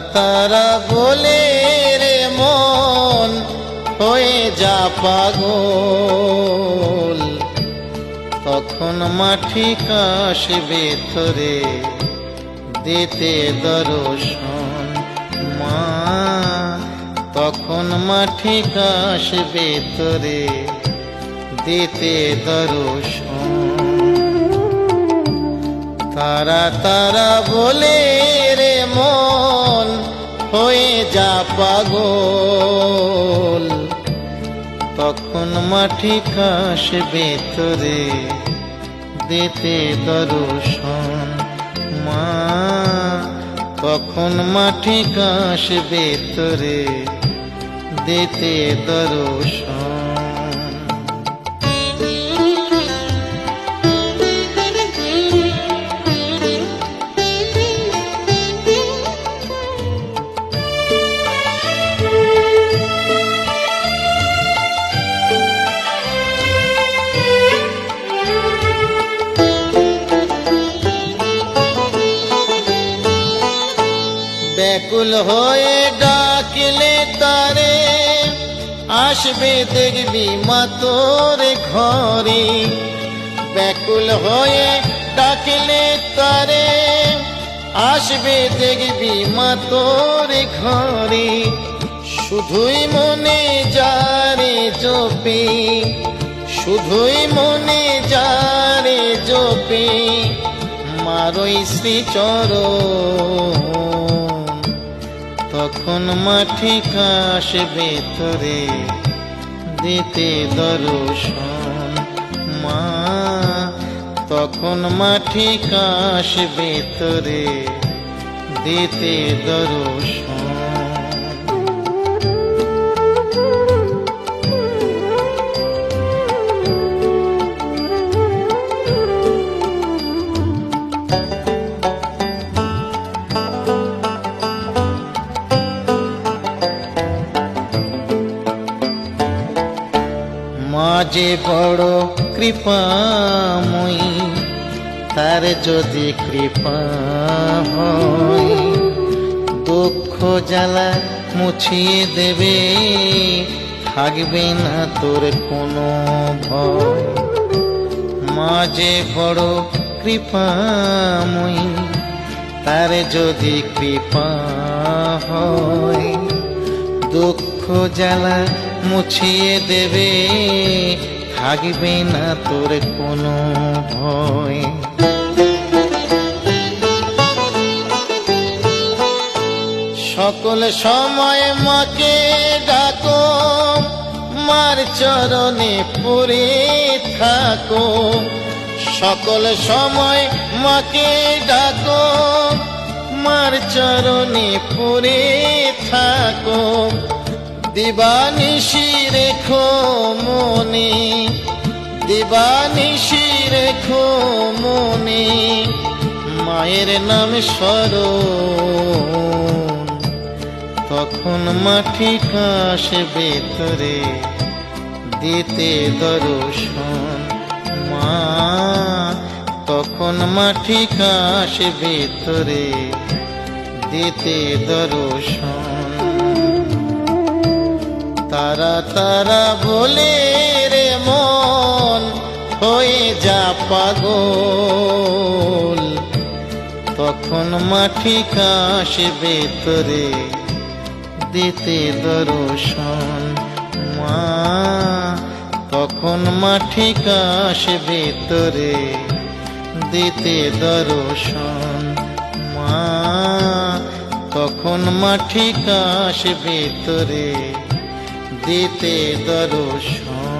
তারা বলে, রে মন, হয়ে যা পাগল। তখন মাঠি কাশবে তোরে দিতে দর্শন মা। তখন মাঠি কাশবে তোরে দিতে দর্শন। তারা তারা বলে যা পাগল, তখন মাঠি কাশ ভেতরে দেতে দর্শন মা। তখন মাটি কাশ ভেতরে দেতে দর্শন ব্যাকুল হয়ে ডাকলে তারে, আসবে দেখবি মা তোর ঘরে। ব্যাকুল হয়ে ডাকলে তারে, আসবে দেখবি মা তোর ঘরে। শুধুই মনে যারে জপে, শুধুই মনে যারে জপে, মারই শ্রীচরণ। তখন মাঠে কাশ ভেতরে দিতে দর্শন মা তখন মাঠে কাশ ভেতরে দিতে দর্শন মাঝে বড় কৃপাময়ী তার যদি কৃপা হয়, দুঃখ জ্বালা মুছিয়ে দেবে, থাকবে না তোর কোনো ভয়। যে বড় কৃপাময়ী তার যদি কৃপা হয়, দুঃখ জ্বালা মুছিয়ে দেবে, থাকবে না তোর কোনো ভয়। সকল সময় মাকে ডাকো, মার চরণে পড়ে থাকো। সকল সময় মাকে ডাকো, মার চরণে পড়ে থাকো। দিবানিশি রেখো মনে, দিবানিশি রেখো মনে, মায়ের নাম স্মরণ। তখন মাটি কাশ ভেতরে দিতে দর্শন মা, তখন মাটি কাশ ভেতরে দিতে দর্শন তারা তারা বলে রে মন, হয়ে যা পাগল। তখন মাঠি কাশ ভেতরে দিতে দর্শন মা। তখন মাটি কাশ ভেতরে দিতে দর্শন মা। তখন মাটি কাশ ভেতরে দিতে দর্শন